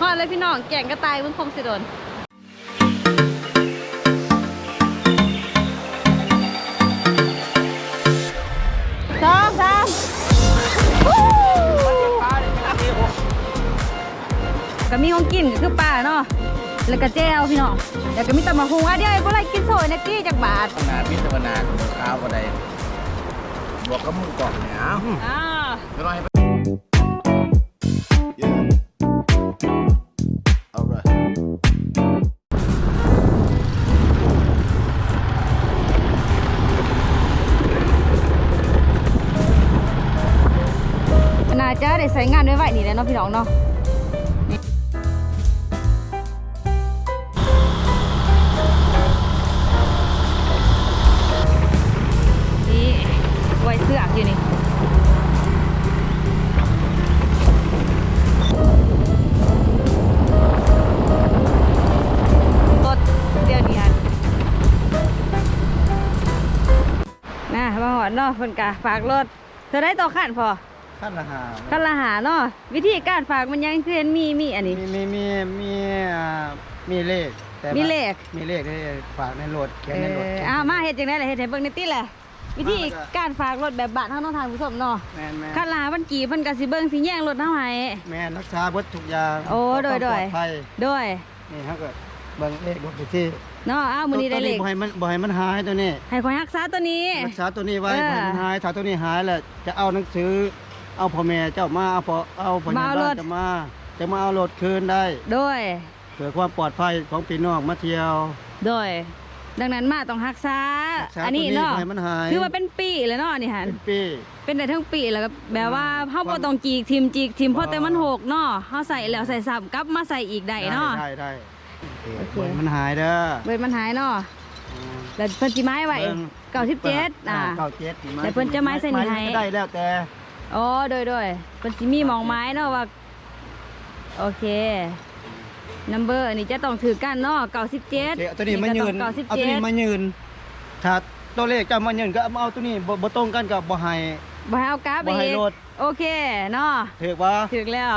ฮอดเลยพี่น้องแก่งกระต่ายเมืองคงสิโดนสองสามวู้ก็มีของกินก็คือป่าเนาะแล้วก็แจ่วพี่น้องแล้วก็มีตำมะฮุงอะเดี๋ยวไอ้พวกไรกินโซยนักกี้จากบาทขนาดพิจารณาข้าวก็ได้บวกกับมือกล่องเนี่ยเอาอ่าเดี๋ยว ได้ใช้งานด้วยไหวนี่แหละเนาะพี่น้องเนาะนี่ไว้เสื้อกอยู่นี่รถเดี๋ยวนี้อันน่ะมาหอดเนาะเพิ่นกะฝากรถเธอได้ต่อขั้นพอ ขั้นละหากันละหาเนาะวิธีการฝากมันยังคือเห็นมีมีอันนี้มีมีมีมีอ่ามีเลขแต่มีเลข มีเลขที่ฝากในรถเขียนเอในรถออ้าวมาเฮ็ดจังได๋ล่ะเฮ็ดให้เบิ่งในติแหละวิธีมาแล้วก็ การฝากรถแบบบ้านเฮาต้องทานผู้ชมเนาะแมนแมนคันละหามันกี่เพิ่นก็สิเบิ่งสิแย่งรถเฮาให้ แมนรักษาเบิดทุกอย่างโอ้โดยโดยปลอภัยโดยนี่ฮะก็เบิ่งเลขรถไปที่เนาะอ้าวมื้อนี้ได้เลขตัวบ่ให้มันบ่ให้มันหายตัวนี้ให้คอยรักษาตัวนี้ รักษาตัวนี้ไว้เออ บ่ให้มันหายถ้าตัวนี้หายแล้วจะเอาหนังสือ เอาพ่อแม่เจ้ามาเอาพ่อเอาพ่อมาเอารบ้าถนจะมา จะมาเอารถคืนได้โดยเพื่อความปลอดภัยของพี่น้องมาเที่ยวโดยดังนั้นมาต้องรักษารักษาอันนี้ตัวนี้เนาะบ่ให้มันหายคือว่าเป็นปีแล้วเนาะนี่หั่นเป็นปี เป็นได้ทั้งปีแล้วก็แบบว่าอ่าเฮาบ่ต้องจีกทิมจีกทิมเพราะแต่มันหกเนาะเฮาใส่แล้วใส่ซ้ำกลับมาใส่อีกได้เนาะได้ได้โอเคบ่ให้มันหายเด้อเบิดมันหายเนาะอืมแล้วเพิ่นสิไม้ไว้บิ่งเก้าสิบเจ็ดอ่าเก้าเจ็ดสิแต่เพิ่นจะไม้เส้นนี้ให้ก็ได้แล้วแต่ อ๋อโดยโดยเพิ่นสิมีหมองไม้เนาะว่า โอเคนัมเบอร์อันนี้จะต้องถือกันเนาะเก้าสิบเจ็ดเดี๋ยวตัวนี้มายืนเก้าสิบเอาเจ็ตัวดนี้มายืน ถ้าตัวเลขจะมายืนก็เอาตัวนี้บ่บ่ตรงกันกับบ่ให้บ่ให้เอากราฟบ่ให้อีกโหลดโอเคเนาะถือว่า ถึกแล้ว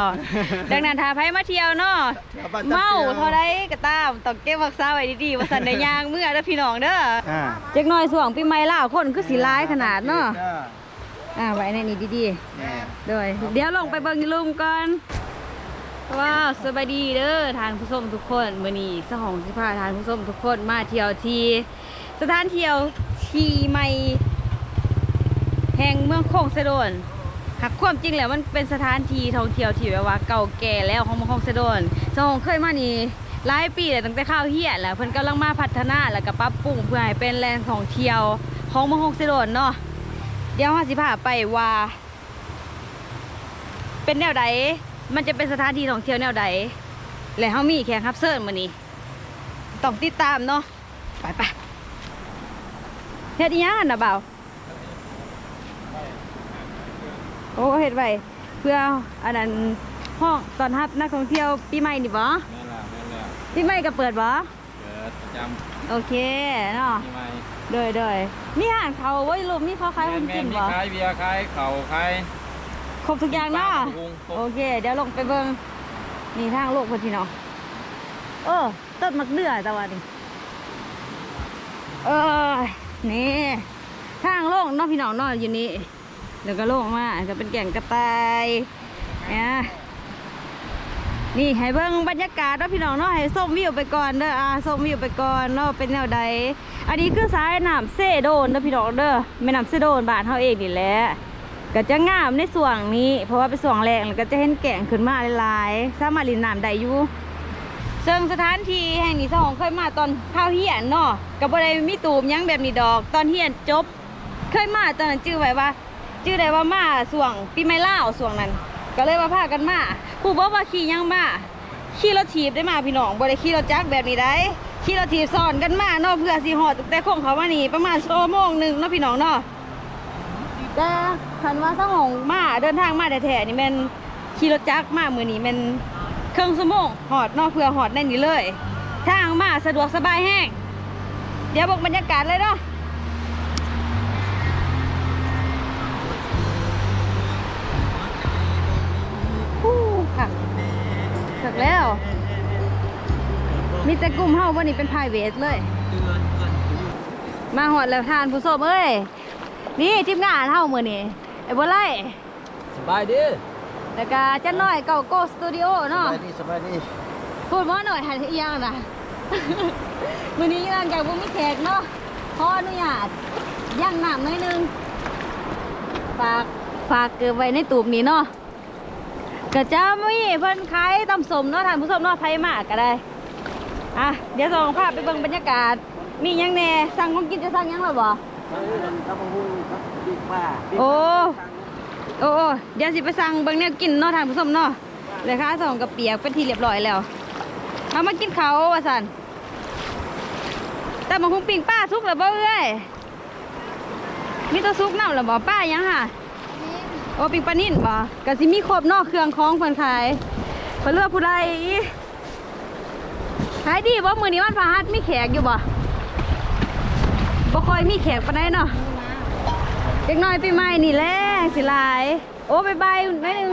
ดังนั้นถ้าไผมาเที่ยวเนาะถ้บ้นจัดเมาที่ยวเท่าไรก็ตามต้องเก็บรักษาไว้ดีๆว่าสันได้ยางเมื่อเด้อพี่น้องเด้ออ่าจักหน่อยส่วงปีใหม่ลาวคนคือสิร้ายขนาดเนาะ จ้ อ่าไว้ในนี้ดีๆแม่โดยเดี๋ยวลงไปเบิ่งในรูมก่อนว้าวสบายดีเด้อทานผู้ชมทุกคนมื้อนี้สหองสิพาทานผู้ชมทุกคนมาเที่ยวที่สถานเที่ยวที่ใหม่ แห่งเมืองโคงเสดนหากความจริงแล้วมันเป็นสถานที่ท่องเที่ยวที่แบบว่าเก่าแก่แล้วของเมืองโคงเสดนสหองเคยมานี่หลายปีแล้วตั้งแต่ข้าวเฮียนแล้วเพิ่นกำลังมาพัฒนาแล้วก็ปรับปรุงเพื่อให้เป็นแหล่งท่องเที่ยวของเมืองโคงเสดนเนาะ เดี๋ยวเฮาสิพาไปว่า เป็นแนวใดมันจะเป็นสถานที่ท่องเที่ยวแนวใดและเฮามีแขกรับเชิญมื้อนี้ต้องติดตามเนาะไปไปเฮ็ดอีหยังอันน่ะบ่าวโอ้เฮ็ดไว้เพื่ออันนั้นห้องตอนรับนักท่องเที่ยวปีใหม่นี่บ่แม่นแล้วแม่นแล้วปีใหม่ก็เปิดบ่เกิดประจโอเคเนาะำมีไหม โดยโดยมีอาหารเขาไว้รูมมีข้าวขายคนแม่กินนมีบ่ขายเบียร์ขายเข่าวขายครบทุกอย่างเนาะปลกระพงครบโอเค เดี๋ยวลงไปเบิ่งนี่ทางโลกพอดีเนาะเออต้นมักเดือแต่ว่านี่เออนี่ทางโลกเนาะพี่น้องเนาะอยู่นี่แล้วก็โลกมาจะเป็นแก่งกระต่ายเนี่ย นี่ให้เบิ่งบรรยากาศเนาะพี่น้องเนาะให้ส้มวิวไปก่อนเด้ออ่าส้มวิวไปก่อนเนาะเป็นแนวใด อันนี้คือสายน้ำเซโดนเด้อพี่น้องเด้อแม่น้ำเซโดนบ้านเฮาเองนี่แหละก็จะงามในส่วงนี้ เพราะว่าเป็นส่วงแรงแล้วก็จะเห็นแก่งขึ้นมาหลายๆสามารถลินน้ำได้อยู่ซึ่งสถานที่แห่งนี้สองเคยมาตอนข้าวเฮียนเนาะก็บ่ได้มีตูมยังแบบนี้ดอก ตอนเฮียนจบ เคยมาตอนนั้นชื่อไว้ว่าชื่อได้ว่ามาส่วงปีใหม่ลาส่วงนั้น ก็เลยว่าพากันมาผู้บอกว่าขี่ยังมาขี่รถถีบได้มาพี่น้องบ่ได้ขี่รถจักรแบบนี้ได้ขี่รถถีบซ้อนกันมาเนาะเพื่อสิฮอดแต่คงเขามานี่ประมาณชั่วโมงหนึ่งเนาะพี่น้องเนาะแต่คันว่าสมองมาเดินทางมาแท้ๆนี่มันขี่รถจักรมามือนี้มันเครื่องสมงหอดนอกเพื่อหอดในนี้เลย ทางมาสะดวกสบายแห้งเดี๋ยวบอกบรรยากาศเลยเนาะ ค่ะเครื่องสักแล้ว มีแต่กลุ่มเฮาวันนี้เป็น private เลย มาหอดแล้วทานผู้ชมเอ้ย นี่ทีมงานเฮามื้อนี้ไอ้บ่ไล่สบายดีแล้วก็จันน้อยเก่าโกสตูดิโอสเนาะบายดีสบายดีพูดว่าหน่อยหันอีหยังนะมื้อนี้ยังจากบ่มีแขกเนาะขออนุญาตย่างน้ำหน่อยหนึงฝากฝากเก็บไว้ในตูบนี้เนาะ ก็จะมีเพิ่นขายตำสมเนาะท่านผู้ชมเนาะไผมากก็ได้อะเดี๋ยวส่งภาพไปเบิ่งบรรยากาศ มีหยังแหน่สั่งของกินจะสั่งหยังหรอบ่ครับผมครับบิ๊กป้าโอ้โอ้โอ้เดี๋ยวสิไปสั่งเบิ่งแนวกินเนาะท่านผู้ชมเนาะเลยค่ะส่งกับเปียกเป็นที่เรียบร้อยแล้วเอามากินเขาวว่าสันแต่มันคงปิ่งป้าซุกแล้วบ่เอ้ยมีแตัวซุกน้ำแล้วบ่ป้ายังค่ะ โอ้ปิ่งปลานิ่นบ่ก็สิมีครบเนอกเครื่องของเพิ่นขายเพิ่นเลือกผู้ใดขายดีบ่มื้อนี้วันพฤหัสมีแขกอยู่บ่บ่ค่อยมีแขกปานใดเนาะเด็กน้อยปีใหม่นี่แหละสิหลาย โอ้บายบายหน่อยหนึง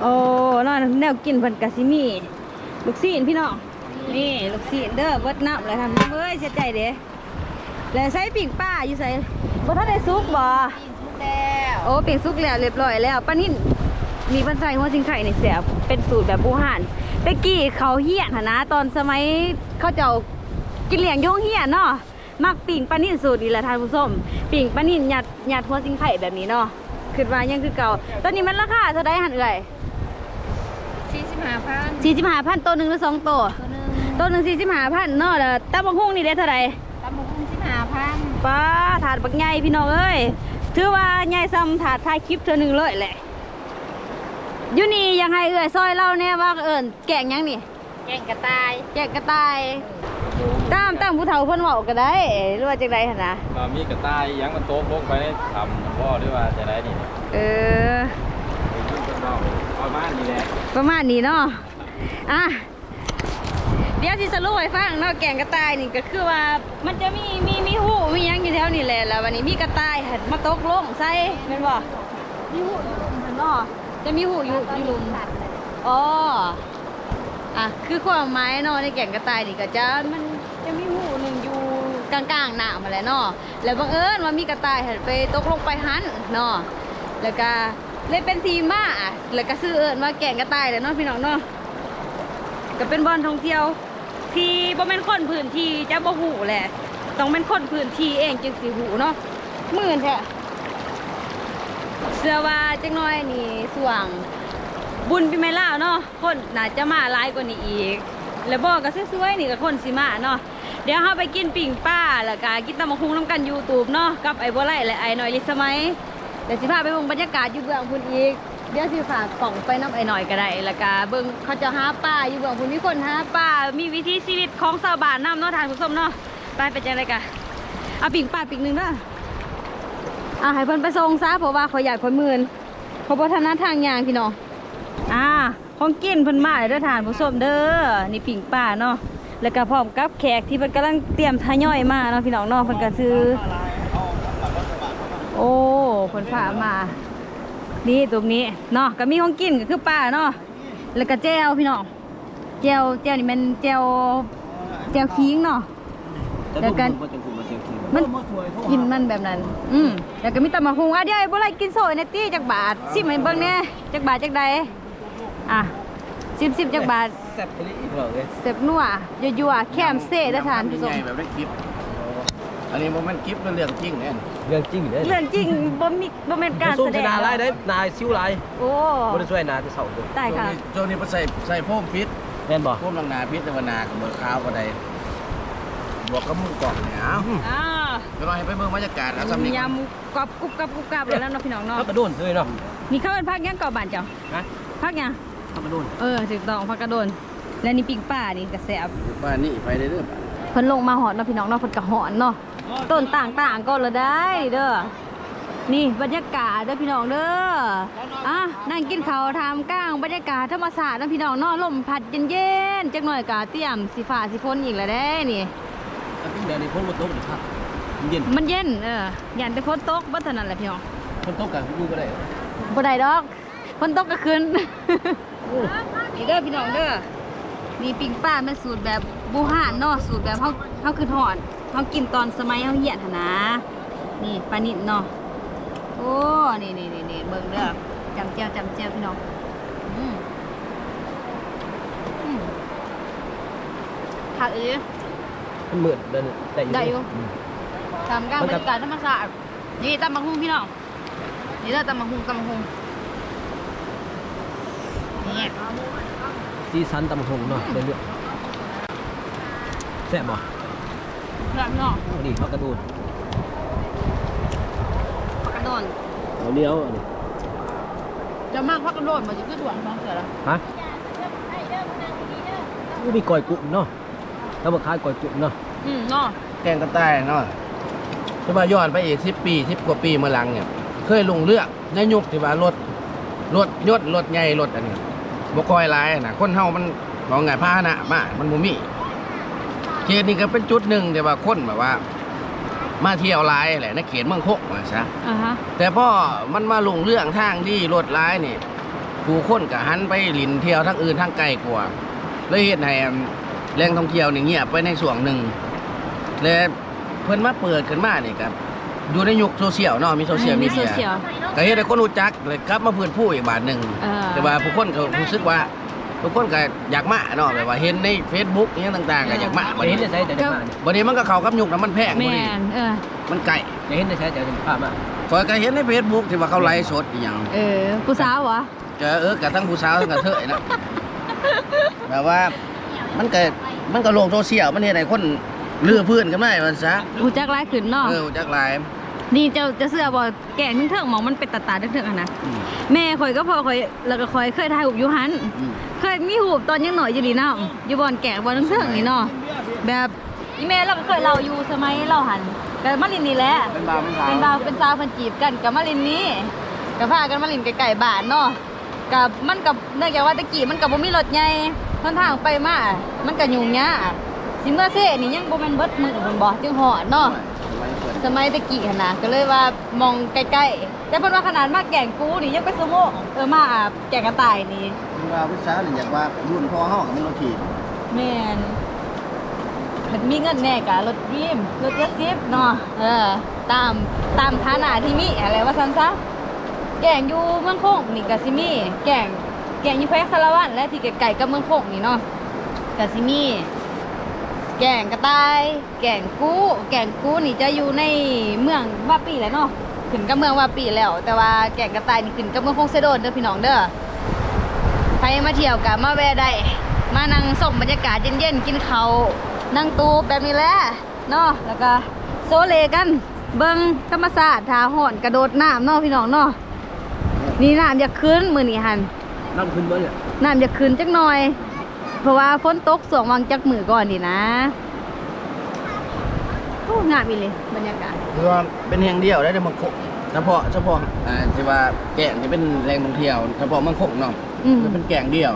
โอ้น้อยแนวกินเพิ่นกะสิมีลูกซีนพี่น้องนี่ลูกซีนเด้อเบิดน้ำเลยทำน้ำเอ้ยเสียใจเด้แล้วใส่ปิ่งป้าอยู่ใส่บ่ทันได้สุกบ่ โอ้ปิ่งสุกแล้วเรียบร้อยแล้วป้านิ่นมีเพิ่นใส่หัวสิงไข่นี่แซ่บเป็นสูตรแบบโบราณตะกี้เขาเฮียนหั่นนะ ตอนสมัยเขาเจ้ากินเลี้ยงโยงเฮียนเนาะมักปิ่งปลานิ่นสูตรนี่แหละท่านผู้ชมปิ่งปลานิ่นหยัดหยัดหัวสิงไข่แบบนี้เนาะคิดว่ายังคือเก่า ตอนนี้มันราคาเท่าไดหันเอ่ยสี่สิบห้าพันสี่สิบห้าพันตัวหนึ่งหรือสองตัวตัวหนึ่งตัวหนึ่งสี่สิบห้าพันเนาะแล้วตาบังฮุงนี่ได้เท่าไหร่ตำบักหุ่งสิบห้าพันป้าถาดบักใหญ่พี่น้องเอ้ย ถือว่าใหญ่ซ้ำถาดถ่ายคลิปเธอหนึ่งเลยแหละอยู่นี่ยังไงเอ่ยซอยเล่าแน่ว่าเอิญแกงหยังนี่ แกงกระต่ายแกงกระต่ายตามตามผู้เฒ่าเพิ่นเว้าก็ได้หรือว่าจังไดหั่นนะก็มีกระต่ายหยังมันโต๊ะลงไปในทำพ่อด้วยว่าจะได้นี่เออเป็นเบาประมาณนี้แหละประมาณนี้เนาะอะ เดี๋ยวสิสรุปให้ฟังเนาะแกงกระต่ายนี่ก็คือว่ามันจะมีมีมีหูมียังอยู่แถวนี่แหละแล้ววันนี้มีกระต่ายหันมาตกลงใส่แม่นบ่มีหูอยู่หลุมหั่นเนาะจะมีหูอยู่อยู่ลุมอ๋ออะคือความหมายเนาะในแกงกระต่ายนี่ก็จะมันจะมีหูหนึ่งอยู่กลางๆหน้ามาแหล้วเนาะแล้วบังเอิญว่ามีกระต่ายหันไปตกลงไปหันเนาะแล้วก็เลยเป็นทีมาแล้วก็ซื้อเอิญว่าแกงกระต่ายแล้วเนาะพี่น้องเนาะก็เป็นบอลท่องเที่ยว ที่บ่แม่นคนพื้นที่จะบ่หูแหละต้องเป็นคนพื้นที่เองจึงสิหูเนาะหมื่นแท้เสื้อว่าจังน้อยนี่สว่างบุญปีใหม่ล่าเนาะคนน่าจะมาหลายกว่านี้อีก แล้วบอกก็สวยๆนี่ก็คนสิมาเนาะเดี๋ยวเราไปกินปิ่งป้าแล้วก็กินตำบักหุ่งน้ำกันยูทูบเนาะกับไอ้บัวไล่และไอ้หน่อยลิสมัยเดี๋ยวสิพาไปเบิ่งบรรยากาศอยู่เบื้องพุ่นอีก เดี๋ยวสิฝากกล่องไปน้ำไอ้หน่อยก็ได้แล้วก็เบิ่งเขาจะหาป้าอยู่เบื้องพุ่นมีคนหาป้ามีวิถีชีวิตของชาวบ้านนํเนาะทานผู้ชมเนาะไปไปจังไดกะเอาปิ่งป้าปิ่งหนึ่งเด้ออะให้เพิ่นไปส่งซะเพราะว่าเขาอยากคนหมื่นเพราะบ่ถนัดทางยางพี่น้องอ่าของกินเพิ่นมาเด้อทานผู้ชมเด้อนี่ปิ่งป่าเนาะแล้วก็พร้อมกับแขกที่เพิ่นกำลังเตรียมทยอยมาเนาะพี่น้องเนาะเพิ่นก็ซื้อโอ้เพิ่นพามา นี่ตรงนี้เนาะก็มีของกินก็คือป่าเนาะแล้วก็แจ่วพี่น้องแจ่วแจ่วนี่มันแจ่วแจ่วขิงเนาะแล้วกันมันกินมันแบบนั้น อืมแล้วก็มีตำมะฮุงอะเดี๋ยวไอ้บ่ไรกินโซ่ในตี้จักบาทสิมาให้เบิ่งแหน่จักบาทจักใดอะสิบสิบจักบาทแซ่บไปเลยอีกเหรอเลยเสพนัวยั่วๆแคมเซ่เด้อทานผู้ชมใหญ่แบบได้คลิปอันนี้มันคลิปมันเรื่องจริงแน่ เรื่องจริงเด้เรื่องจริงบ่มีบ่แม่นการสู้แสดชงนะไล่ได้นายซิวไล่โอ้บ่ได้ช่วยนาที่เสาตัวได้ค่ะช่วงนี้มันใส่ใส่โฟมฟิตแม่นบ่โฟมลังนาพิษแต่ว่านากับเบอร์ขาวก็ได้บวกกับมือกล่องเนี่ยเอาอ่าเดี๋ยวเราให้ไปเบิ่งบรรยากาศเอาสำนียำกรอบกรุบกรับกรุบกรับเลยนะเนาะพี่น้องเนาะเขากระโดนเลยเนาะนี่เขาเป็นพักหยังก่อบ้านเจ้าฮะพักหยังเขากระโดนเออถูกต้องพักกระโดนและนี่ปิ้งป่านี่ก็แซ่บบ้านนี้ไปเรื่อยเพิ่นลงมาหอดเนาะพี่น้องเนาะเพิ่นก็หอนเนาะ ต้นต่างๆก็ละได้เด้อนี่บรรยากาศเด้อพี่น้องเด้ออะนั่งกินข้าวทามกลางบรรยากาศธรรมศาสตร์เนาะพี่น้องเนาะลมพัดเย็นๆจักหน่อยก็เตรียมสิฟ้าสิฝนอีกแล้วเด้นี่ถ้าเป็นเดี๋ยวนี้พ้นบนโต๊ะเลยครับมันเย็นมันเย็นเออยันแต่ฝนตกบ่เท่านั้นแหละพี่น้องพ้นโต๊ะกันกูก็ได้บ่ได้ดอกฝนตกก็ขึ้นนี่เด้อพี่น้องเด้อนี่ปิ้งป้าเป็นสูตรแบบบูฮานเนาะสูตรแบบเฮาเฮาคือทอด เฮากินตอนสมัยเฮาเหียนหั่นนะนี่ปลานิดเนาะโอ้นี่นี่นี่นี่เบิ่งเด้อจำเจียวจำเจียวพี่น้องอืมอืมผักอีมันเหมือนเดินแต่ได้อยู่ทำกลางบรรยากาศธรรมชาตินี่ตำบักหุ่งพี่น้องนี่เด้อตำบักหุ่งตำบักหุ่งนี่ซีซันตำหงเนาะเรื่อยๆแซ่บบ่ เพื่อนพี่น้องอันนี้ผักกระดูดผักกระโดนเอาเลี้ยวอันนี้จะมากผักกระโดนมันจะขึ้นหวานบ้างเสือละฮะก็มีกอยกุ้งเนาะถ้ามาขายกอยกุ้งเนาะอืมเนาะแกงกระต่ายเนาะจะมาย้อนไปอีกสิบปีสิบกว่าปีมาหลังเนี่ย เคยลงเลือกในยุคที่ว่ารถรถยศรถใหญ่รถอันนี้บ่คอยหลายนะคนเฮามันมองไงพาหนะมามันบ่มี เขตนี้ก็เป็นจุดหนึ่งแต่ว่าคนแบบว่า มาเที่ยวหลายแหละในเขตเมืองโคกว่าซะอ่าฮะแต่พ่อมันมาลงเรื่องทางที่รถร้ายนี่ผู้คนก็หันไปหลินเที่ยวทั้งอื่นทั้งไกลกว่าเลยเฮ็ดให้แหล่งท่องเที่ยวนี่เงียบไปในส่วนหนึ่งและเพิ่นมาเปิดขึ้นมานี่ครับอยู่ในยุคโซเชียลเนาะมีโซเชียลมีโซเดียเชียลก็เฮ็ดให้คนรู้จักเลยกลับมาเพื่อนผู้อีกบาทหนึ่งเออแต่ว่าผู้คนก็รู้สึกว่า ทุกคนก็อยากมาเนาะแบบว่าเห็นใน Facebook อหยังต่างๆก็อยากมาไปบัดเห็นี้นได้ใช้แต่จะมาเนี่ยบัดนี้มันก็เข้ากับยุคนั้นมันแพงแมบ่ดีนเออ มันไกลจะเห็นได้ใช้แต่จะพามาข้อยก็เห็นใน Facebook ที่ว่าเขาไลฟ์สดอีหยัง เออ ผู้สาวเหรอก็เออกับทั้งผู้สาวทั้งกระเทยนะ แบบว่ามันก็มันก็โลกโซเชียลมันเฮ็ดให้คนลือพื้นกันได้มันซะผู้จักไล่ขึ้นเนาะเออจักหลาย นี่เจ้าจะเสื้อบ่แก่งเถิงๆหมองมันเป็นตาตาๆเถิงๆอะนะ อืม แม่ข่อยก็พอข่อยแล้วก็ข่อยเคยถ่ายรูปอยู่หัน อืม เคยมีหูปตอนยังหน่อยอยู่นี่เนาะอยู่บอนแก่บอนเทิงๆนี่เนาะแบบอีเมลเราก็เคยเราอยู่สมัยเราหันกับมาลินนี่แหละเป็นบาวเป็นสาวเป็นดาวเป็นสาวเพันจีบกันกับมาลินนี้กับพากันมาลินไก่ๆบ้านเนาะกับมันกับเนื่องจากว่าตะกี้มันกับบ่มีรถใหญ่ทนทางไปมามันก็ยุ่งยากสิเมื่อเซ่นี่ยังบ่แม่นเบิดมือเพิ่นบ่จึงหอดเนาะ สมัยตะกี้หั่นน่ะก็เลยว่ามองใกล้ๆ แต่เพิ่นว่าขนาดมาแก่งกูนี่ยังไปสมโมงเออมาแก่งกระต่ายนี่เป็นบาวเป็นสาวนี่อยากว่ารุ่นพ่อเฮากับมันรถขี่แม่นมันมีเงินแน่กะรถยีมรถเจ็ดสิบเนาะเออ ตามตามฐานะที่มีอะไรว่าซันซะแก่งอยู่เมืองโคงนี่กะซิมี แก่งแก่งอยู่แพร่คารวันและที่ไกลๆกับเมืองโคงนี่เนาะกะซิมี แก่งกระต่าย แก่งกู้ แก่งกู้นี่จะอยู่ในเมืองวาปีแหล้วเนาะขึ้นกับเมืองวาปีแล้ว แต่ว่าแก่งกระต่ายนี่ขึ้นกับเมืองคงเซโดนเด้อพี่น้องเด้อใครมาเที่ยวกับมาแวะได้มานั่งส่งบรรยากาศเย็นๆกินเขาวนั่งตูบแบบนี้แหละเนาะแล้วก็โซเลกัน เบิงธรรมศาสตร์ทาหอนกระโดดน้ำเนาะพี่น้องเนาะนี่น้ำอยากขึ้นมือนี่หันน้ำขึ้นบ่เนี่ยน้ำอยากขึ้นจักหน่อย เพราะว่าฝนตกสวงวังจักมือก่อนนี่นะโอ้งามอีเลยบรรยากาศคือว่าเป็นแห่งเดียวได้ในเมืองโคกเฉพาะเฉพาะอ่าที่ว่าแก่งที่เป็นแหล่งท่องเที่ยวเฉพาะเมืองโคกเนาะอืมมันเป็นแก่งเดียว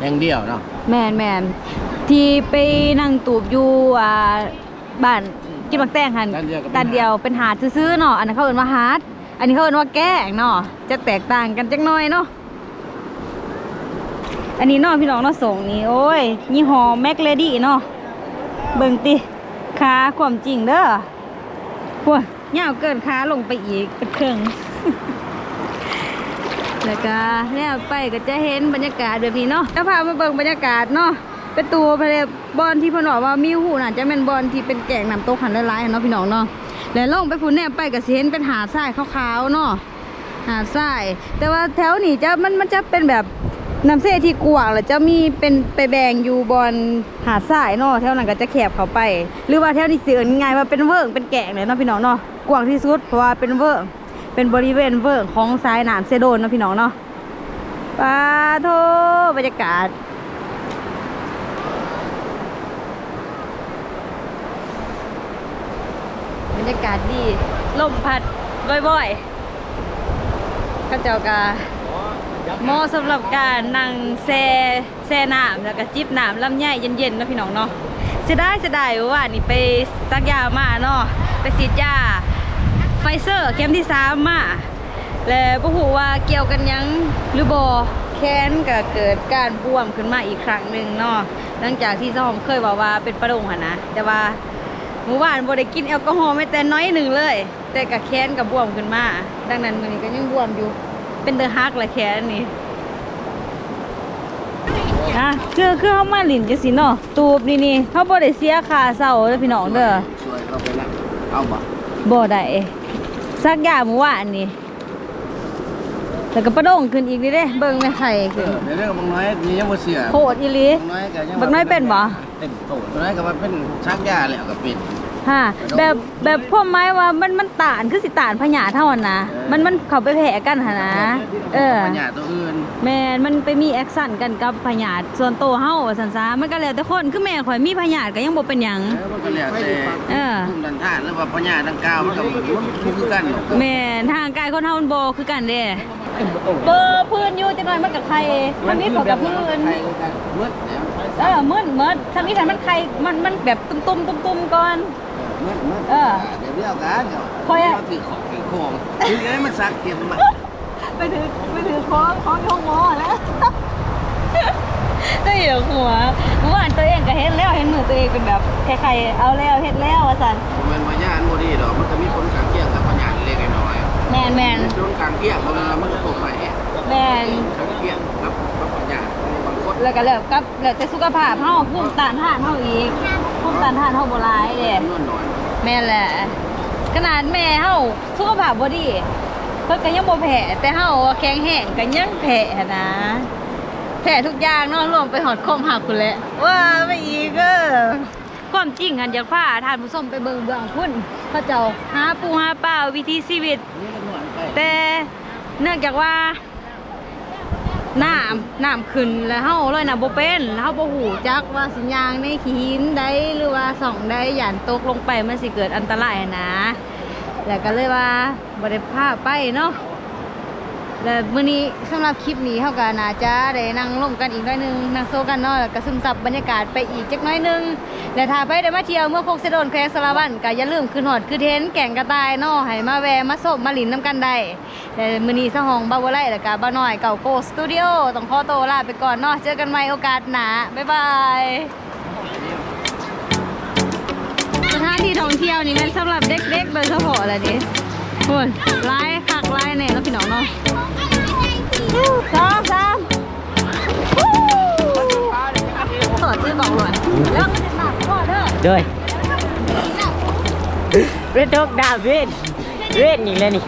แห่งเดียวเนาะแมนแมนที่ไปนั่งตูบอยู่อ่าบ้านกินบักแตงหัน ด้านเดียวกับด้านเดียวเป็นหาดซื้อๆเนาะอันนั้นเขาเอิ้นว่าหาดอันนี้เขาเอิ้นว่าแก้งเนาะจะแตกต่างกันจักหน่อยเนาะ อันนี้นาะพี่น้องนาะส่งนี่โอ้ยยี่ห้อแม็กเลดี้เนาะเบิ่งติขาความจริงเด้อพวกยาเกินขาลงไปอีกเป็นเครื่องแล้วก็แล้วไปก็จะเห็นบรรยากาศแบบนี้เนาะแล้วพามาเบิ่งบรรยากาศเนาะเป็นตัวพะเลบอลที่พนบอกว่ามีหูน่ะจะเป็นบอลที่เป็นแก่งน้ำตกหันหลายๆเนาะพี่น้องเนาะแล้วลงไปพุ่นแนบไปก็สิเห็นเป็นหาดทรายขาวๆเนาะหาดทรายแต่ว่าแถวนี้จะมันมันจะเป็นแบบ น้ำเสที่กว้างแล้วจะมีเป็นไปแบ่งอยู่บอลหาดทรายเนาะแถวนั้นก็จะแคบเข้าไป หรือว่าแถวนี้เสือง่ายว่าเป็นเวิร์กเป็นแก่งเลยเนาะพี่น้องเนาะกว้างที่สุดเพราะว่าเป็นเวิร์กเป็นบริเวณเวิร์กของสายน้ำเซโดนเนาะพี่น้องเนาะปาโทบรรยากาศบรรยากาศดีลมพัดบ่อยๆก็เจ้ากา เหมาะสำหรับการนั่งแช่แช่น้ำแล้วก็จิบน้ำลำไยเย็นๆเนาะพี่น้องเนาะเสียดายเสียดายว่านี่ไปซักยามาเนาะไปฉีดยาไฟเซอร์เข็มที่สามมาและบ่ฮู้ว่าเกี่ยวกันยังหรือบ่ค้นก็เกิดการบวมขึ้นมาอีกครั้งหนึ่งเนาะหลังจากที่เจ้องเคยบอกว่าเป็นประดงหนะแต่ว่าเมื่อวานบได้กินแอลกอฮอล์ไม่แต่น้อยหนึ่งเลย แต่กับแค้นกับบวมขึ้นมา ดังนั้นมือนี้ก็ยังบวมอยู่ เป็นเดอะฮักละแค้นนี่อะคือคือเฮามาหลินจังซี่เนาะตูบนี่นี่เฮาบ่ได้เสียค่าเช่าเด้อพี่น้องเด้อช่วยเราไปละเอาบ่บ่ได้สักอย่างเมื่อวานนี่แล้วก็ประดงขึ้นอีกนี่เด้เบิ่งแม่ไข่เอขึ้นอในเรื่องบางน้อยนี่ยังบ่เสียโคตรอีหลีบางน้อยก็ยังบักน้อยเป็นบ่เป็นโตบางน้อยก็ว่าเป็นชักยาแล้วก็เป็น ฮะแบบแบบพวกไม้ว่ามันมันตานคือสิตานพญาเท่านั้นนะเออมันมันเข้าไปแผ่กันหั่นนะเออปัญญาตัวอื่นแม่นมันไปมีแอคชั่นกันกับพญาส่วนโตวเฮาว่าซั่นซะมันก็แล้วแต่คนคือแม่ข่อยมีพญาก็ยังบ่เป็นหยังแล้วมันก็แล้วแต่เออภูมิต้านทานหรือว่าปัญญาดังกล่าวมันก็มันทุกข์คือกันเนาะแม่นทางกายคนเฮามันบ่คือกันเด้เบอร์พื้นอยู่จังหน่อยมันกับใครมันมีกับพื้นใครคือกันเมื่อแล้วเออมืดมืดถ้ามีแต่มันใครมันมันแบบตุ้มตุ้มตุ้มตุ้มๆก่อนเมื่อเมื่อเออเดี๋ยวเรียกกันเดี๋ยวคอยอะเดี๋วถือของถือของถือไอ้มันสักเก็บมาไปถือไปถือคล้องคล้องยงหมอแล้วได้เหรอหัวเมื่อวานตัวเองก็เห็นแล้วเห็นมือตัวเองเป็นแบบใครๆเอาแล้วเฮ็ดแล้วว่าสันผมเป็นปัญญาอันโมดีดอกมันก็มีคนกลางเกี่ยงกับปัญญาเล็กๆน้อยแมนแมนๆโดนกลางเกี่ยงมันก็มันก็ตกไปแอะแมนกลางเกี่ยงครับกับปัญญาบางคนแล้วก็แล้วกับแล้วแต่สุขภาพเฮาภูมิต้านทานเฮาอีกภูมิต้านทานเฮาบ่หลายเด้จำนวนน้อย แม่แหละ ขนาดแม่เฮาสุขภาพบ่ดีเพิ่นก็ยังบ่แพ้แต่เฮาแข็งแรงก็ยังแพ้นะแพ้ทุกอย่างเนาะรวมไปหอดคมหักพุ่นแหละว่าไปอีกเด้อความจริงอันอยากพาท่านผู้ชมไปเบิ่งเบื้องพุ่นเขาเจ้าหาปูหาปลาวิถีชีวิต แต่เนื่องจากว่า น้ำน้ำขึ้นแล้วเฮาเลยน่ะบ่เป็นเฮาบ่หูจักว่าสิยางในขีหินไดหรือว่าส่องได้หย่านตกลงไปมันสิเกิดอันตรายนะ แล้วก็เลยว่าบ่ได้พาไปเนาะ แล้วมื้อนี้สำหรับคลิปนี้เฮาก็น่าจะได้นั่งร่วมกันอีกหน่อยนึงนั่งโซกันเนาะแล้วก็ซึมซับบรรยากาศไปอีกจักหน้อยนึงและถ้าไปได้มาเที่ยวเมื่อโคกเสดนแควงสารวันก็อย่าลืมขึ้นฮอดคือเทนแก่งกระต่ายเนาะให้มาแวะมาสบมาหลินน้ำกันได้แต่มื้อนี้สหองบาวไลแล้วก็บ่าน้อยเก่าโกสตูดิโอต้องขอตัวลาไปก่อนเนาะเจอกันใหม่โอกาสหน้าบ๊ายบายสถานที่ท่องเที่ยวนี่แม่นสำหรับเด็กๆโดยเฉพาะแหละนี่คุณไล่คักไล่แน่แล้วพี่น้องเนาะ สองสามวู้เปิดชื่อกล่องหน่อยแล้วมันจะหนักพ่อเด้อด้วยเรดดอกดาเวนเวนนี่เลยนี่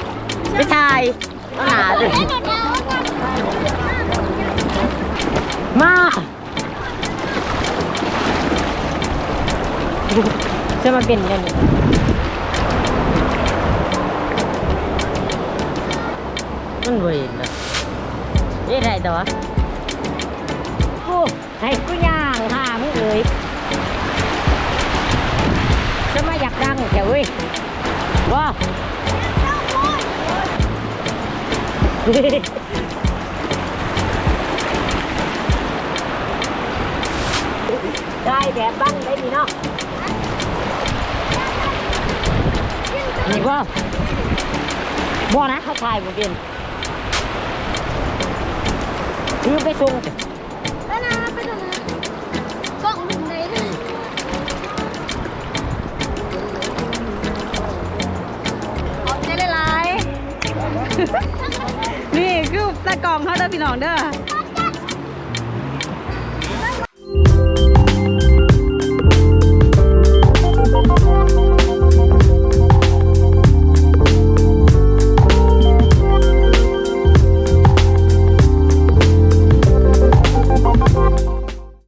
ไม่ชายหนาด้วยมาจะมาเป็นกันนี่มันเวนนะเอ๊ะไรตัวกูให้กูย่างหามึงเลยจะมาอยากดังแถวเว้ยว้าได้แบบบ้านได้ดีเนาะนี่ว่าบ่นะเขาถ่ายผมเป็น คือไปส่งแล้วนะไปตรงนั้นกล้องลุงไหนเลยขอบใจหลายๆนี่คือตะกล่องเขาเด้อพี่น้องเด้อ